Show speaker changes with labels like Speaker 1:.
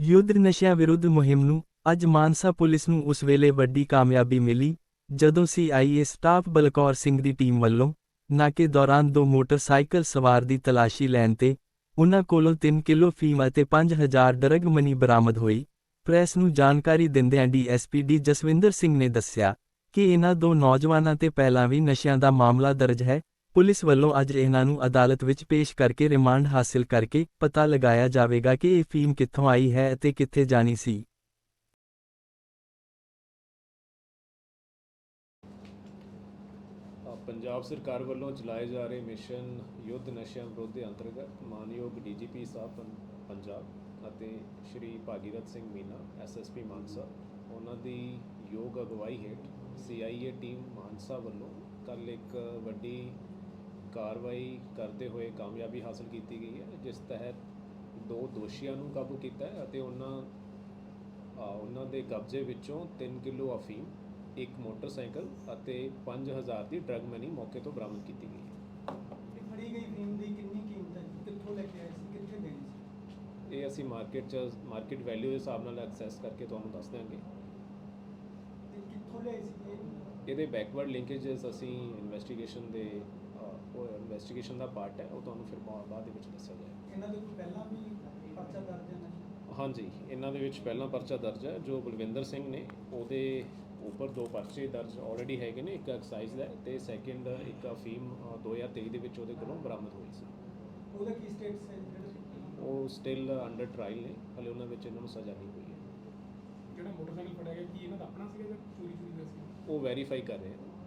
Speaker 1: ਯੁੱਧ ਨਸ਼ਿਆਂ ਵਿਰੁੱਧ ਮੁਹਿੰਮ ਨੂੰ ਅੱਜ ਮਾਨਸਾ ਪੁਲਿਸ ਨੂੰ ਉਸ ਵੇਲੇ ਵੱਡੀ ਕਾਮਯਾਬੀ ਮਿਲੀ, ਜਦੋਂ ਸੀਆਈਏ ਸਟਾਫ ਬਲਕੌਰ ਸਿੰਘ ਦੀ ਟੀਮ ਵੱਲੋਂ ਨਾਕੇ ਦੌਰਾਨ ਦੋ ਮੋਟਰਸਾਈਕਲ ਸਵਾਰ ਦੀ ਤਲਾਸ਼ੀ ਲੈਣ ਤੇ ਉਨ੍ਹਾਂ ਕੋਲੋਂ 3 ਕਿਲੋ ਫੀਮ ਅਤੇ 5000 ਡਰਗ ਮਨੀ ਬਰਾਮਦ ਹੋਈ। ਪ੍ਰੈਸ ਨੂੰ ਜਾਣਕਾਰੀ ਦਿੰਦਿਆਂ ਡੀਐਸਪੀ ਡੀ ਜਸਵਿੰਦਰ ਸਿੰਘ ਨੇ ਦੱਸਿਆ ਕਿ ਇਹਨਾਂ ਦੋ ਨੌਜਵਾਨਾਂ ਤੇ ਪਹਿਲਾਂ ਵੀ ਨਸ਼ਿਆਂ ਦਾ ਮਾਮਲਾ ਦਰਜ ਹੈ ਪੁਲਿਸ ਵੱਲੋਂ ਅੱਜ ਇਹਨਾਂ ਨੂੰ ਅਦਾਲਤ ਵਿੱਚ ਪੇਸ਼ ਕਰਕੇ ਰਿਮਾਂਡ ਹਾਸਲ ਕਰਕੇ ਪਤਾ ਲਗਾਇਆ ਜਾਵੇਗਾ ਕਿ ਇਹ ਫੀਮ ਕਿੱਥੋਂ ਆਈ ਹੈ ਅਤੇ ਕਿੱਥੇ ਜਾਣੀ ਸੀ।
Speaker 2: ਪੰਜਾਬ ਸਰਕਾਰ ਵੱਲੋਂ ਚਲਾਏ ਜਾ ਰਹੇ ਮਿਸ਼ਨ ਯੁੱਧ ਨਸ਼ਿਆਂ ਵਿਰੁੱਧ ਦੇ ਅੰਤਰਗਤ ਮਾਨਯੋਗ ਡੀਜੀਪੀ ਸਾਹਿਬ ਪੰਜਾਬ ਅਤੇ ਸ਼੍ਰੀ ਭਾਗੀਰਥ ਸਿੰਘ ਮੀਨਾ ਐਸਐਸਪੀ ਮਾਨਸਾ, ਉਹਨਾਂ ਦੀ ਯੋਗ ਅਗਵਾਈ ਹੇਠ ਸੀਆਈਏ ਟੀਮ ਮਾਨਸਾ ਵੱਲੋਂ ਕੱਲ ਇੱਕ ਵੱਡੀ ਕਾਰਵਾਈ ਕਰਦੇ ਹੋਏ ਕਾਮਯਾਬੀ ਹਾਸਲ ਕੀਤੀ ਗਈ ਹੈ ਜਿਸ ਤਹਿਤ ਦੋ ਦੋਸ਼ੀਆਂ ਨੂੰ ਕਾਬੂ ਕੀਤਾ ਹੈ ਅਤੇ ਉਹਨਾਂ ਉਹਨਾਂ ਦੇ ਕਬਜ਼ੇ ਵਿੱਚੋਂ 3 ਕਿਲੋ ਅਫੀਮ ਇੱਕ ਮੋਟਰਸਾਈਕਲ ਅਤੇ 5000 ਦੀ ਡਰਗ ਮਨੀ ਮੌਕੇ ਤੋਂ ਬਰਾਮਦ ਕੀਤੀ ਗਈ ਹੈ।
Speaker 3: ਇਹ ਫੜੀ ਗਈ ਫੀਮ ਦੀ ਕਿੰਨੀ ਕੀਮਤ ਹੈ? ਕਿੱਥੋਂ ਲੈ ਕੇ ਆਏ ਸੀ? ਕਿੱਥੇ ਦੇਣੀ ਸੀ?
Speaker 2: ਇਹ ਅਸੀਂ ਮਾਰਕੀਟ 'ਚ ਮਾਰਕੀਟ ਵੈਲਿਊ ਦੇ ਹਿਸਾਬ ਨਾਲ ਐਕਸੈਸ ਕਰਕੇ ਤੁਹਾਨੂੰ ਦੱਸ ਦਿਆਂਗੇ
Speaker 3: ਤੇ ਕਿੱਥੋਂ ਲਿਆਏ ਸੀ ਇਹ
Speaker 2: ਇਹਦੇ ਬੈਕਵਰਡ ਲਿੰਕੇजेस ਅਸੀਂ ਇਨਵੈਸਟੀਗੇਸ਼ਨ ਦੇ ਉਹ ਇਨਵੈਸਟੀਗੇਸ਼ਨ ਦਾ ਪਾਰਟ ਹੈ ਉਹ ਤੁਹਾਨੂੰ ਫਿਰ ਬਾ- ਬਾਅਦ ਦੇ ਵਿੱਚ ਦੱਸਿਆ ਜਾਏਗਾ।
Speaker 3: ਇਹਨਾਂ ਦੇ ਕੋਈ ਪਹਿਲਾਂ ਵੀ ਪਰਚਾ ਦਰਜ ਹੈ ਨਾ?
Speaker 2: ਹਾਂਜੀ ਇਹਨਾਂ ਦੇ ਵਿੱਚ ਪਹਿਲਾ ਪਰਚਾ ਦਰਜ ਹੈ ਜੋ ਬਲਵਿੰਦਰ ਸਿੰਘ ਨੇ ਉਹਦੇ ਉੱਪਰ ਦੋ ਪਰਚੇ ਦਰਜ ਆਲਰੇਡੀ ਹੈਗੇ ਨੇ ਇੱਕ ਐਕਸਾਈਜ਼ ਦਾ ਤੇ ਸੈਕਿੰਡ ਇੱਕ ਅਫੀਮ ਅ, 2023 ਦੇ ਵਿੱਚ ਉਹਦੇ ਕੋਲੋਂ ਬਰਾਮਦ ਹੋਈ ਸੀ।
Speaker 3: ਉਹਦਾ ਕੀ ਸਟੇਟਸ ਹੈ
Speaker 2: ਉਹ ਸਟਿਲ ਅੰਡਰ ਟ੍ਰਾਇਲ ਨੇ ਹਲੇ ਉਹਨਾਂ ਵਿੱਚ ਇਹਨਾਂ ਨੂੰ ਸਜ਼ਾ ਨਹੀਂ ਹੋਈ ਹੈ।
Speaker 4: ਜਿਹੜਾ ਮੋਟਰਸਾਈਕਲ ਸੀਗਾ ਜਾਂ ਚੋਰੀ ਚੋਰੀ ਦਾ ਸੀ?
Speaker 2: ਉਹ ਵੈਰੀਫਾਈ ਕਰ ਰਹੇ ਹਾਂ